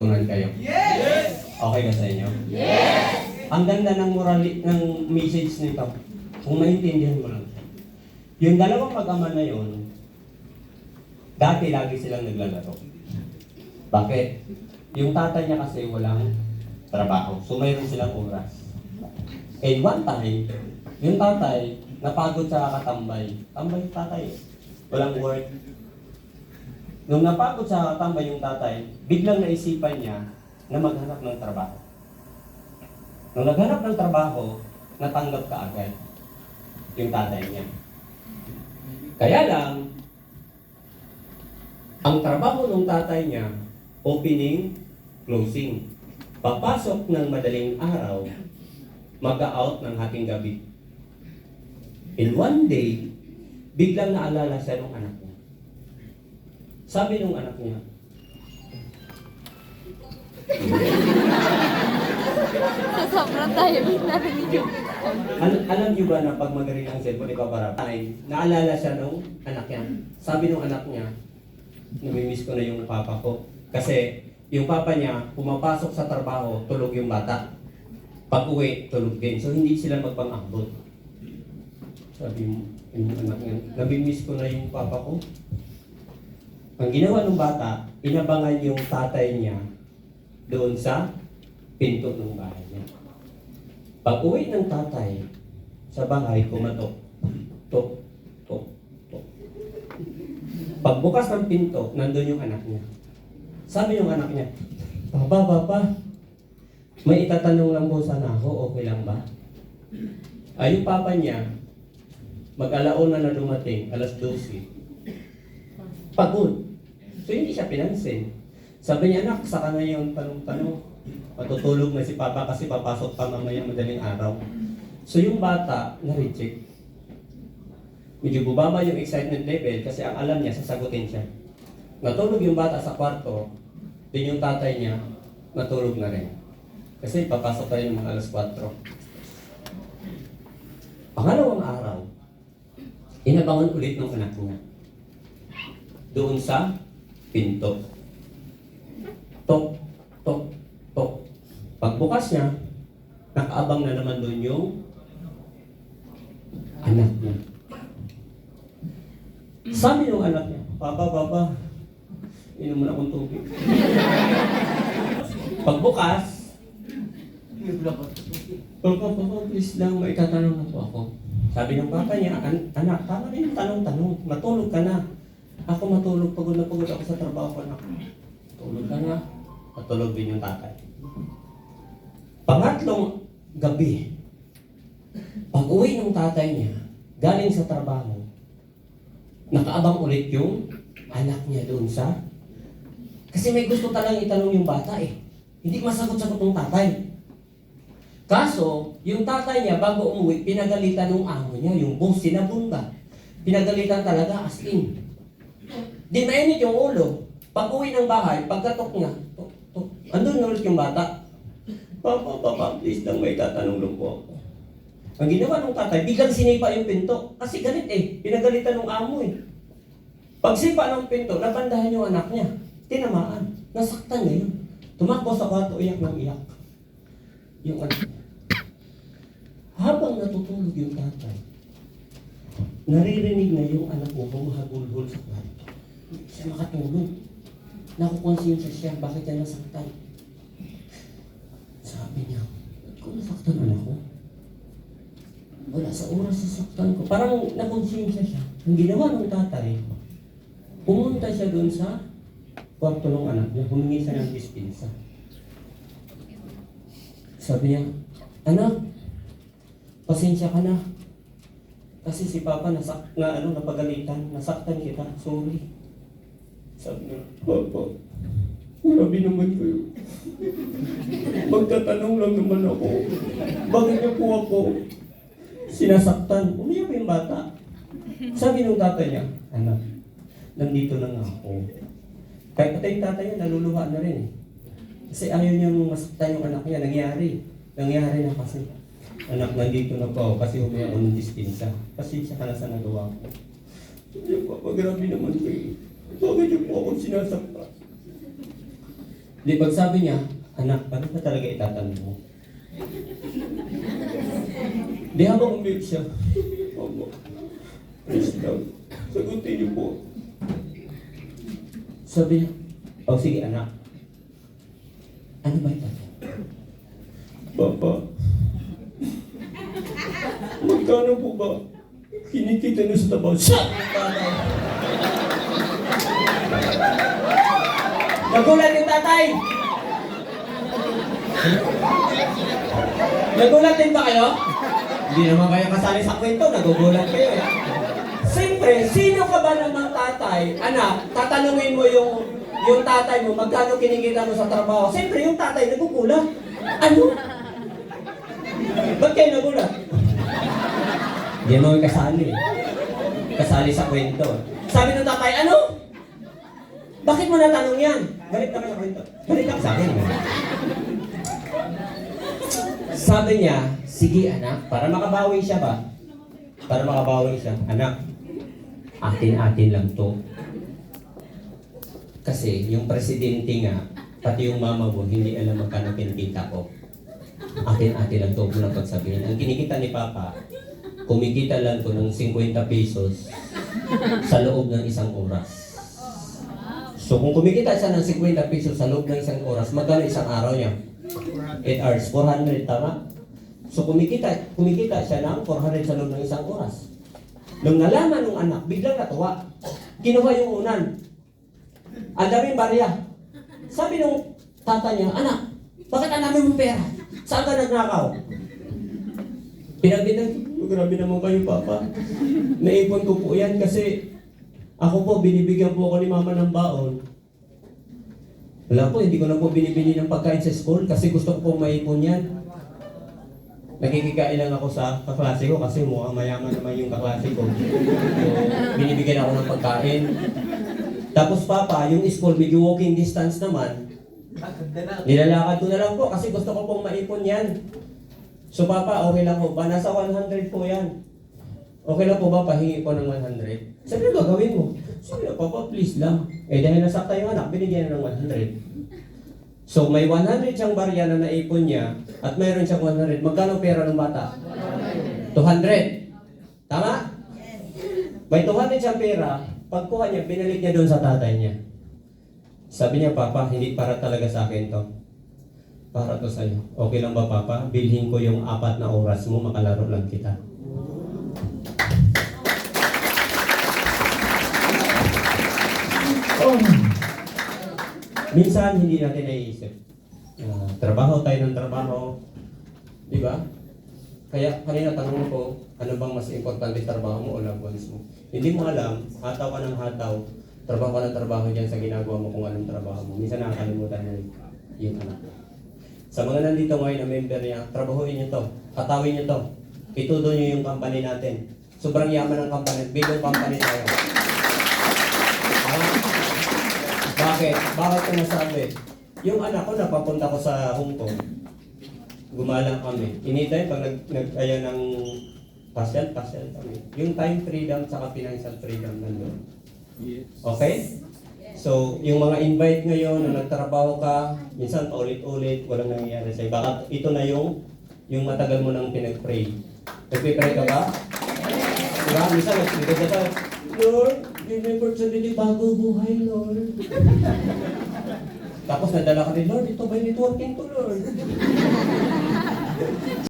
Tunan kayo. Yes! Okay ba sa inyo? Yes! Ang ganda ng morali ng message nito. Kung maintindihan mo lang. Yung dalawang mag-ama na yun, dati lagi silang naglalaro. Bakit? Yung tatay niya kasi walang trabaho. So mayroon silang oras. And one time, yung tatay, napagod sa katambay. Tambay tatay. Walang work. Nung napagod sa tambay yung tatay, biglang naisipan niya na maghanap ng trabaho. Nung naghanap ng trabaho, natanggap ka agad yung tatay niya. Kaya lang, ang trabaho ng tatay niya, opening, closing. Papasok ng madaling araw, mag-out ng hating gabi. And one day, biglang naalala siya ng anak niya. Sabi nung anak niya, Sobrang tayo narinig yung Al- alam niyo ba na pag magaling ang cellphone, ipaparap? Ay, naalala siya nung anak niya. Sabi nung anak niya, namimiss ko na yung papa ko. Kasi yung papa niya, pumapasok sa trabaho, tulog yung bata. Pag uwi, tulog din. So hindi sila magpang-ambot. Sabi mo, yung anak niya, namimiss ko na yung papa ko. Ang ginawa ng bata, inabangan yung tatay niya doon sa pinto ng bahay niya. Pag uwi ng tatay sa bahay, kumatok. Tok, tok, tok. Pagbukas ng pinto, nandun yung anak niya. Sabi yung anak niya, Papa, Papa, may itatanong lang po sana ako, okay lang ba? Ay, yung papa niya, mag-alauna na dumating, alas 12. Pagod. So, hindi siya pinansin. Sabi niya, anak, saka na yung tanong-tanong. Matutulog na si Papa kasi papasok pa mamaya madaling araw. So yung bata, na-reject. Medyo bubaba yung excitement level kasi ang alam niya, sasagutin siya. Natulog yung bata sa kwarto, din yung tatay niya, natulog na rin. Kasi papasok pa rin mga alas 4. Pangalawang araw, inabangan ulit ng anak niya. Doon sa pinto. Tok, tok, tok. Pagbukas niya, nakaabang na naman doon yung anak niya. Sabi ng anak niya, Papa, Papa, inom mo na akong tubig. Pagbukas, Papa, Papa, please lang, may tatanong na po ako. Sabi ng papa niya, "An- anak, tama na yung tanong-tanong. Matulog ka na. Ako matulog, pagod na pagod ako sa trabaho ko, anak. Tulog ka na. Matulog din yung tatay. Pangatlong gabi, pag uwi ng tatay niya, galing sa trabaho, nakaabang ulit yung anak niya doon sa... Kasi may gusto talagang itanong yung bata eh. Hindi masagot-sagot ng tatay. Kaso, yung tatay niya bago umuwi, pinagalitan ng amo niya, yung boss, sinabunda. Pinagalitan talaga as in. Di mainit yung ulo. Pag uwi ng bahay, pagkatok niya, tok, tok, andun na ulit yung bata. Papa, papa, please lang may tatanong lang po ako. Ang ginawa ng tatay, biglang sinipa yung pinto. Kasi galit eh, pinagalitan ng amo eh. Pag sipa ng pinto, nabandahan yung anak niya. Tinamaan. Nasaktan niya yun. Tumakbo sa kwarto, iyak ng iyak. Yung anak niya. Habang natutulog yung tatay, naririnig na yung anak mo humahagulhol sa kwarto. Siya makatulog. Nakukonsensya siya, bakit siya nasaktan? Sabi niya, ba't ko nasaktan anak ko? Wala sa oras sasaktan ko. Parang nakonsensya siya. Ang ginawa ng tatay, pumunta siya doon sa kwarto ng anak niya, humingi siya ng dispensa. Sabi niya, anak, pasensya ka na. Kasi si Papa nasak na ano napagalitan, nasaktan kita. Sorry. Sabi niya, Papa, grabe naman kayo. Magtatanong lang naman ako. Bakit niyo po ako sinasaktan? Umiyak yung bata. Sabi ng tatay niya, anak, nandito na nga ako. Kahit patay yung tatay niya, naluluha na rin. Kasi ayaw niyang masaktan yung anak niya. Nangyari. Nangyari na kasi. Anak, nandito na po kasi humiyak ako ng dispensa. Pasensya ka na sa nagawa ko. Sabi niya, Papa, grabe naman kayo. Bakit niyo po ako sinasaktan? Di pag sabi niya, anak, ano ba talaga itatanong mo? Di habang umiyak siya, Opo, please lang, sagutin niyo po. Sabi niya, oh sige anak, ano ba itatanong? Papa, magkano po ba kinikita niyo sa tabaw? Shut! Nagulat yung tatay! Nagulat din ba kayo? Hindi naman kayo kasali sa kwento, nagugulat kayo eh. Siyempre, sino ka ba namang tatay? Anak, tatanungin mo yung yung tatay mo, magkano kinikita mo sa trabaho? Siyempre, yung tatay nagugulat. Ano? Ba't kayo nagulat? Hindi naman kasali. Kasali sa kwento. Sabi ng tatay, ano? Bakit mo natanong yan? Balik na kayo sa kwento. Balik ka sa akin. Sabi niya, sige anak, para makabawi siya ba? Para makabawi siya, anak, atin-atin lang to. Kasi yung presidente nga, pati yung mama mo, hindi alam magkano kinikita ko. Atin-atin lang to, muna pagsabihin. Ang kinikita ni Papa, kumikita lang to ng 50 pesos sa loob ng isang oras. So kung kumikita siya ng 50 pesos sa loob ng isang oras, magkano isang araw niya? 8 hours, 400, tama? So kumikita, kumikita siya ng 400 sa loob ng isang oras. Nung nalaman ng anak, biglang natuwa. Kinuha yung unan. Ang daming barya. Sabi nung tata niya, anak, bakit ang dami mong pera? Saan ka nagnakaw? Pinagbitan, grabe naman kayo, Papa. Naipon ko po yan kasi ako po, binibigyan po ako ni Mama ng baon. Wala po, hindi ko na po binibili ng pagkain sa school kasi gusto ko pong maipon yan. Nagkikikain lang ako sa kaklase ko kasi mukhang mayaman naman yung kaklase ko. So, binibigyan ako ng pagkain. Tapos papa, yung school medyo walking distance naman. Nilalakad ko na lang po kasi gusto ko pong maipon yan. So papa, okay lang po ba? Nasa 100 po yan. Okay lang po ba pahingi ko ng 100? Sabi ko, gagawin mo. Sabi ko, papa, please lang. Eh dahil nasakta yung anak, binigyan na ng 100. So may 100 siyang barya na naipon niya at mayroon siyang 100. Magkano pera ng bata? 200. Tama? May 200 siyang pera. Pagkuha niya, binalik niya doon sa tatay niya. Sabi niya, Papa, hindi para talaga sa akin to. Para to sa'yo. Okay lang ba, Papa? Bilhin ko yung apat na oras mo, makalaro lang kita. Minsan hindi natin naiisip. Ah, trabaho tayo ng trabaho. Di ba? Kaya kanina tanong ko, ano bang mas importante trabaho mo o loved ones mo? Hindi mo alam, hataw ka ng hataw, trabaho ka ng trabaho dyan sa ginagawa mo kung anong trabaho mo. Minsan nakakalimutan mo yung anak. Sa mga nandito ngayon na member niya, trabahuin niyo to, katawin niyo to, itudo niyo yung company natin. Sobrang yaman ng company, bigong company tayo. Bakit? Bakit ko nasabi? Yung anak ko, napapunta ko sa Hong Kong. Gumala kami. Anytime, pag nag, nag aya ng pasyal, pasyal kami. Yung time freedom sa financial freedom nandun. Okay? So, yung mga invite ngayon na nagtrabaho ka, minsan paulit-ulit, walang nangyayari sa'yo. Baka ito na yung yung matagal mo nang pinag-pray. Nagpipray ka ba? Diba? Minsan, nagpipray ka Lord, remember sa hindi bago buhay, Lord. Tapos nadala ka rin, Lord, ito ba yung networking to, Lord?